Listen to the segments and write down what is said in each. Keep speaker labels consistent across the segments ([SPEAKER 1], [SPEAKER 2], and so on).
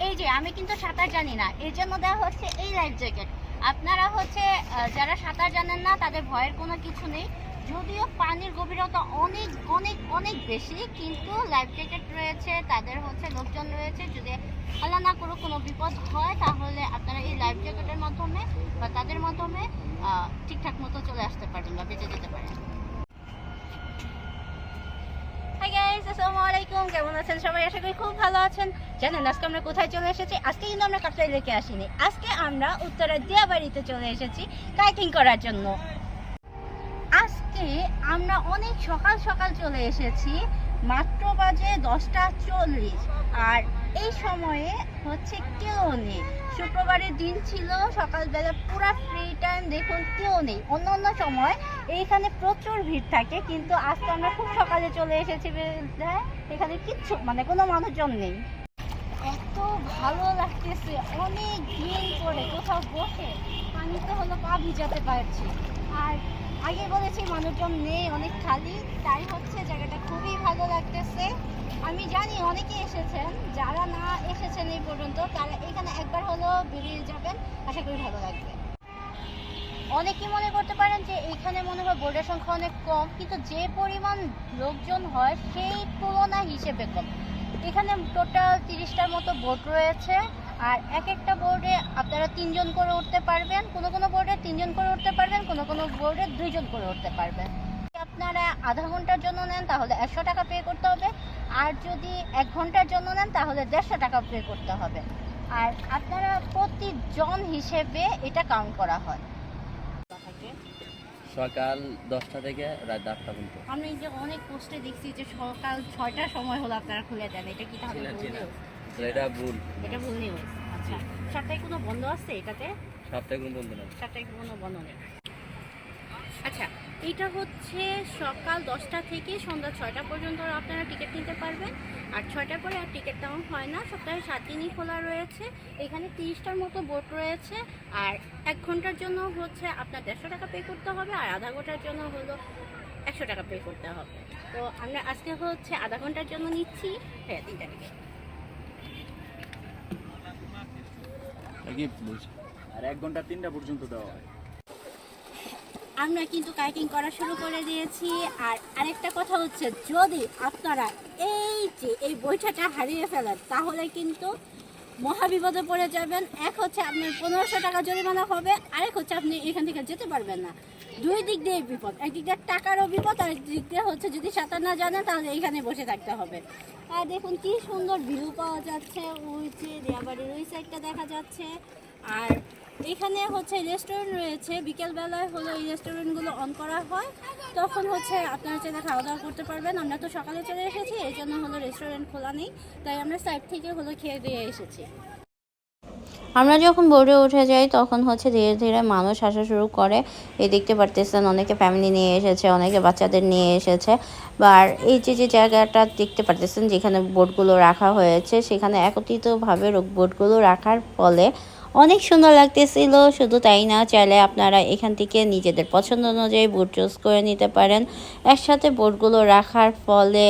[SPEAKER 1] এই যে, আমি কিন্তু সাঁতার জানি না। এর জন্য দেওয়া হচ্ছে এই লাইফ জ্যাকেট আপনারা হচ্ছে যারা সাঁতার জানেন না, তাদের ভয়ের কোনো কিছু নেই। যদিও পানির গভীরতা অনেক অনেক অনেক বেশি, কিন্তু লাইফ জ্যাকেট রয়েছে, তাদের হচ্ছে লোকজন রয়েছে। যদি আল্লাহ না করো কোনো বিপদ হয়, তাহলে আপনারা এই লাইফ জ্যাকেটের মাধ্যমে বা তাদের মাধ্যমে ঠিকঠাক মতো চলে আসতে পারেন বা বেঁচে যেতে পারেন। কেমন আছেন সবাই? খুব ভালো আছেন। জানেন, আজকে আমরা কোথায় চলে এসেছি? আজকে কিন্তু আমরা আসিনি। আজকে আমরা চলে এসেছি করার জন্য। আজকে আমরা অনেক সকাল সকাল চলে এসেছি। মাত্র বাজে দশটা চল্লিশ। আর এই সময়ে হচ্ছে কেউ নেই। শুক্রবারের দিন ছিল, সকালবেলা পুরো ফ্রি টাইম দেখুন কেউ নেই। অন্য অন্য সময় এইখানে প্রচুর ভিড় থাকে, কিন্তু আজকে আমরা খুব সকালে চলে এসেছি এখানে কিচ্ছু মানে কোনো মানুষজন নেই। এত ভালো লাগতেছে, অনেক দিন পরে কোথাও বসে পানিতে হলো পা ভিজাতে পারছি। আর আগে বলেছি মানুষজন নেই, অনেক খালি, তাই হচ্ছে জায়গাটা খুবই ভালো আমি জানি অনেকে এসেছেন যারা না এসেছেন এই পর্যন্ত, তারা এখানে একবার হলো বেরিয়ে যাবেন। আশা করি ভালো লাগবে। অনেকে মনে করতে পারেন যে এখানে মনে হয় বোর্ডের সংখ্যা অনেক কম, কিন্তু যে পরিমাণ লোকজন হয় সেই তুলনা হিসেবে কম। এখানে টোটাল তিরিশটার মতো বোর্ড রয়েছে, আর এক একটা বোর্ডে আপনারা তিনজন করে উঠতে পারবেন। কোনো কোনো বোর্ডে তিনজন করে উঠতে পারবেন, কোনো কোনো বোর্ডে দুইজন করে উঠতে পারবেন। আপনারা আধা ঘণ্টার জন্য নেন, তাহলে একশো টাকা পে করতে হবে। আর যদি এক ঘণ্টার জন্য নেন তাহলে দেড়শো টাকা পে করতে হবে। আর আপনারা প্রতিজন হিসেবে এটা কাউন্ট করা হয়।
[SPEAKER 2] সকাল দশটা থেকে রাত আটটা পর্যন্ত।
[SPEAKER 1] আমি এই যে অনেক পোস্টে দেখছি যে সকাল ছয়টার সময় হলো আপনারা খুলে দেন। এটা কি তাহলে?
[SPEAKER 2] এটা ভুল।
[SPEAKER 1] এটা ভুল নিউজ আচ্ছা। সাপ্তাহিক কোনো বন্ধ আছে এটাতে?
[SPEAKER 2] সপ্তাহে কোনো বন্ধ না
[SPEAKER 1] সাপ্তাহিক কোনো বন্ধ নেই। আচ্ছা এটা হচ্ছে সকাল দশটা থেকে সন্ধ্যা ছয়টা পর্যন্ত আপনারা টিকিট নিতে পারবেন। আর ছয়টার পরে আর টিকিট তেমন হয় না, সপ্তাহে সাত দিনই খোলা রয়েছে। এখানে তিরিশটার মতো বোট রয়েছে। আর এক ঘণ্টার জন্য হচ্ছে আপনার দেড়শো টাকা পে করতে হবে, আর আধা ঘণ্টার জন্য হলো একশো টাকা পে করতে হবে। তো আমরা আজকে হচ্ছে আধা ঘণ্টার জন্য নিচ্ছি। হ্যাঁ তিনটা টিকিট
[SPEAKER 3] আর এক ঘণ্টা তিনটা পর্যন্ত দেওয়া হয়।
[SPEAKER 1] আমরা কিন্তু কাইকিং করা শুরু করে দিয়েছি। আর আরেকটা কথা হচ্ছে, যদি আপনারা এই যে এই বইটাটা হারিয়ে ফেলেন, তাহলে কিন্তু মহাবিপদে পড়ে যাবেন। এক হচ্ছে আপনার পনেরোশো টাকা জরিমানা হবে, আরেক হচ্ছে আপনি এখান থেকে যেতে পারবেন না। দুই দিক দিয়ে বিপদ একদিক দিয়ে টাকারও বিপদ, আর একদিক দিয়ে হচ্ছে যদি সাঁতার না জানেন, তাহলে এইখানে বসে থাকতে হবে। আর দেখুন কি সুন্দর ভিউ পাওয়া যাচ্ছে। ওই যে রিয়াবাড়ির ওই সাইডটা দেখা যাচ্ছে। আর এখানে হচ্ছে রেস্টুরেন্ট রয়েছে। বিকেলবেলায় হলো এই রেস্টুরেন্টগুলো অন করা হয়। তখন হচ্ছে আপনারা চাইলে খাওয়া দাওয়া করতে পারবেন। আমরা তো সকালে চলে এসেছি, এই জন্য হলো রেস্টুরেন্ট খোলা নেই। তাই আমরা সাইড থেকে হলো খেয়ে দিয়ে এসেছি।
[SPEAKER 4] আমরা যখন বোর্ডে উঠে যাই, তখন হচ্ছে ধীরে ধীরে মানুষ আসা শুরু করে। এই দেখতে পারতেছেন, অনেকে ফ্যামিলি নিয়ে এসেছে, অনেকে বাচ্চাদের নিয়ে এসেছে। বা এই যে যে জায়গাটা দেখতে পারতেছেন, যেখানে বোর্ডগুলো রাখা হয়েছে, সেখানে একত্রিতভাবে বোর্ডগুলো রাখার ফলে অনেক সুন্দর লাগতেছিল, শুধু তাই না, চাইলে আপনারা এখান থেকে নিজেদের পছন্দ অনুযায়ী বোর্ড চুজ করে নিতে পারেন। একসাথে বোর্ডগুলো রাখার ফলে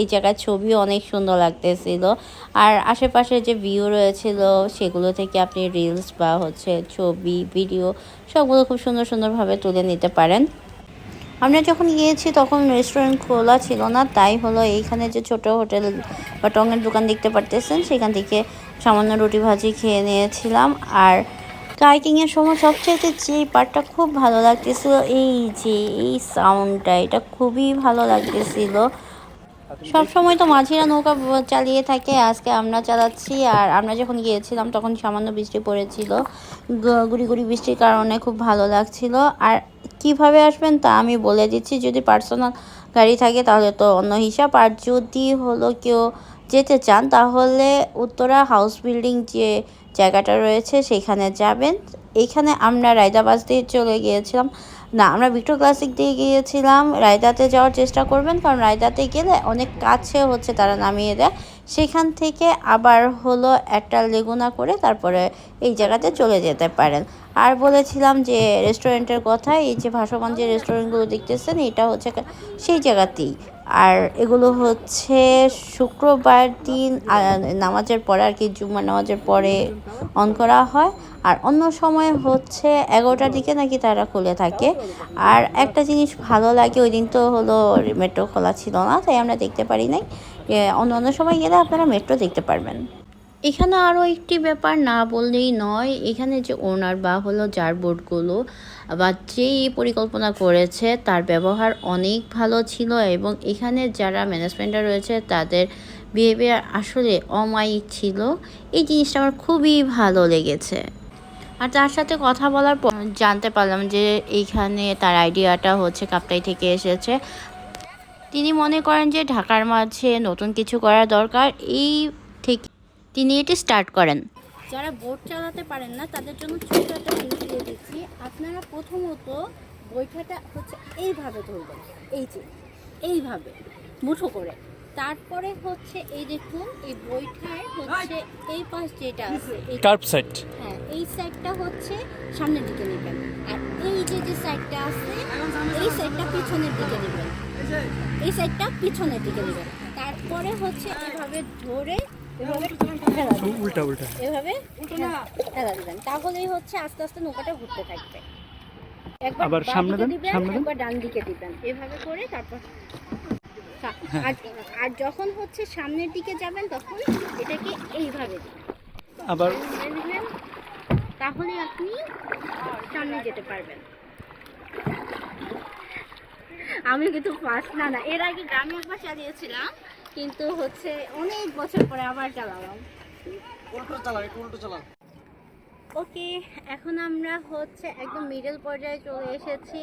[SPEAKER 4] এই জায়গার ছবিও অনেক সুন্দর লাগতেছিল। আর আশেপাশে যে ভিউ রয়েছিল, সেগুলো থেকে আপনি রিলস বা হচ্ছে ছবি ভিডিও সবগুলো খুব সুন্দর সুন্দরভাবে তুলে নিতে পারেন। আমরা যখন গিয়েছি, তখন রেস্টুরেন্ট খোলা ছিল না, তাই হলো এইখানে যে ছোট হোটেল বা টঙের দোকান দেখতে পারতেছেন, সেখান থেকে সামান্য রুটি ভাজি খেয়ে নিয়েছিলাম। আর কাইকিংয়ের সময় সবচেয়ে যে পার্টটা খুব ভালো লাগতেছিল, এই যে, এই সাউন্ডটা এটা খুবই ভালো লাগতেছিল। সব সময় তো মাঝিরা নৌকা চালিয়ে থাকে, আজকে আমরা চালাচ্ছি। আর আমরা যখন গিয়েছিলাম, তখন সামান্য বৃষ্টি পড়েছিল। গুড়ি গুড়ি বৃষ্টির কারণে খুব ভালো লাগছিল। আর কীভাবে আসবেন তা আমি বলে দিচ্ছি। যদি পার্সোনাল গাড়ি থাকে, তাহলে তো অন্য হিসাব। আর যদি হলো কেউ যেতে চান, তাহলে উত্তরা হাউস বিল্ডিং যে জায়গাটা রয়েছে, সেখানে যাবেন। এখানে আমরা রায়দাবাস দিয়ে চলে গিয়েছিলাম। না, আমরা ভিক্টোর ক্লাসিক দিয়ে গিয়েছিলাম। রায়দাতে যাওয়ার চেষ্টা করবেন, কারণ রায়দাতে গেলে অনেক কাছে হচ্ছে তারা নামিয়ে দেয়। সেখান থেকে আবার হলো একটা লেগুনা করে তারপরে এই জায়গাতে চলে যেতে পারেন। আর বলেছিলাম যে রেস্টুরেন্টের কথা, এই যে ভাসমান যে রেস্টুরেন্টগুলো দেখতেছেন, এটা হচ্ছে সেই জায়গাতেই। আর এগুলো হচ্ছে শুক্রবার দিন নামাজের পরে আর কি জুম্মা নামাজের পরে অন করা হয়। আর অন্য সময় হচ্ছে এগারোটার দিকে নাকি তারা খুলে থাকে। আর একটা জিনিস ভালো লাগে, ওই দিন তো হলো মেট্রো খোলা ছিল না, তাই আমরা দেখতে পারি নাই। অন্য অন্য সময় গেলে আপনারা মেট্রো দেখতে পারবেন। এখানে আরও একটি ব্যাপার না বললেই নয়, এখানে যে ওনার বা হলো যার বোর্ডগুলো বা যেই পরিকল্পনা করেছে তার ব্যবহার অনেক ভালো ছিল এবং এখানে যারা ম্যানেজমেন্টে রয়েছে তাদের বিহেভিয়ার আসলে অমায়িক ছিল। এই জিনিসটা আমার খুবই ভালো লেগেছে। আর তার সাথে কথা বলার পর জানতে পারলাম যে এইখানে তার আইডিয়াটা হচ্ছে কাপ্তাই থেকে এসেছে। তিনি মনে করেন যে ঢাকার মাঝে নতুন কিছু করা দরকার, এই থেকে তিনি এটি স্টার্ট করেন।
[SPEAKER 1] যারা বোট চালাতে পারেন না তাদের জন্য ছোট একটা জিনিস দিয়ে দিচ্ছি। আপনারা প্রথমত বৈঠাটা হচ্ছে এইভাবে ধরবেন এই যে এইভাবে মুঠো করে। তারপরে হচ্ছে এই দেখুন এই বৈঠার হচ্ছে এই পাশ যেটা আছে এই
[SPEAKER 3] কার্প সাইড
[SPEAKER 1] হ্যাঁ এই সাইডটা হচ্ছে সামনের দিকে নেবেন। আর এই যে যে সাইডটা আছে এই সাইডটা পিছনের দিকে নেবেন। এই সাইডটা পিছনের দিকে নেবেন। তারপরে হচ্ছে এভাবে ধরে।
[SPEAKER 3] উল্টা উল্টা।
[SPEAKER 1] এভাবে? ফেলা দিবেন। তাহলেই হচ্ছে আস্তে আস্তে নৌকাটা ঘুরতে থাকবে।
[SPEAKER 3] আবার সামনে দেন, সামনে
[SPEAKER 1] একবার ডান দিকে দিবেন। এভাবে করে তারপর আর আর যখন হচ্ছে সামনের দিকে যাবেন তখন এটাকে এইভাবে
[SPEAKER 3] আবার
[SPEAKER 1] তাহলে আপনি সামনে যেতে পারবেন। আমি কিন্তু ফার্স্ট না না। এর আগে গ্রামে একবার চালিয়েছিলাম। কিন্তু হচ্ছে অনেক বছর পরে আবার চালালাম। ওকে এখন আমরা হচ্ছে একদম মিডল পর্যায়ে চলে এসেছি।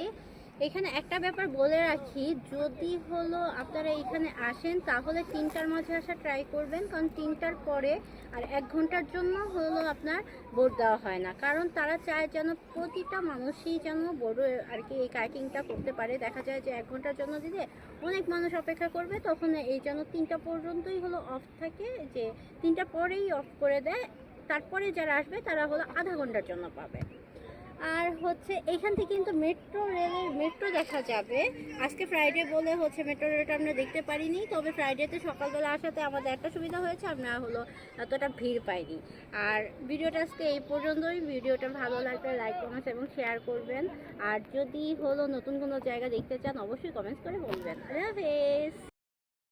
[SPEAKER 1] এখানে একটা ব্যাপার বলে রাখি, যদি হলো আপনারা এখানে আসেন, তাহলে তিনটার মাঝে আসা ট্রাই করবেন, কারণ তিনটার পরে আর এক ঘণ্টার জন্য হলো আপনার বোর্ড দেওয়া হয় না। কারণ তারা চায় যেন প্রতিটা মানুষই যেন বড় আর কি এই কাইকিংটা করতে পারে। দেখা যায় যে এক ঘণ্টার জন্য দিলে অনেক মানুষ অপেক্ষা করবে, তখন এই যেন তিনটা পর্যন্তই হলো অফ থাকে, যে তিনটা পরেই অফ করে দেয়, তারপরে যারা আসবে তারা হলো আধা ঘণ্টার জন্য পাবে। আর হচ্ছে এখান থেকে কিন্তু মেট্রো রেলের মেট্রো দেখা যাবে। আজকে ফ্রাইডে বলে হচ্ছে মেট্রো রেলটা আমরা দেখতে পারিনি, তবে ফ্রাইডেতে সকালবেলা আসাতে আমাদের একটা সুবিধা হয়েছে আমরা হলো এতটা ভিড় পাইনি। আর ভিডিওটা আজকে এই পর্যন্তই। ভিডিওটা ভালো লাগলে লাইক কমেন্টস এবং শেয়ার করবেন। আর যদি হলো নতুন কোনো জায়গা দেখতে চান, অবশ্যই কমেন্টস করে বলবেন। আল্লাহ হাফেজ!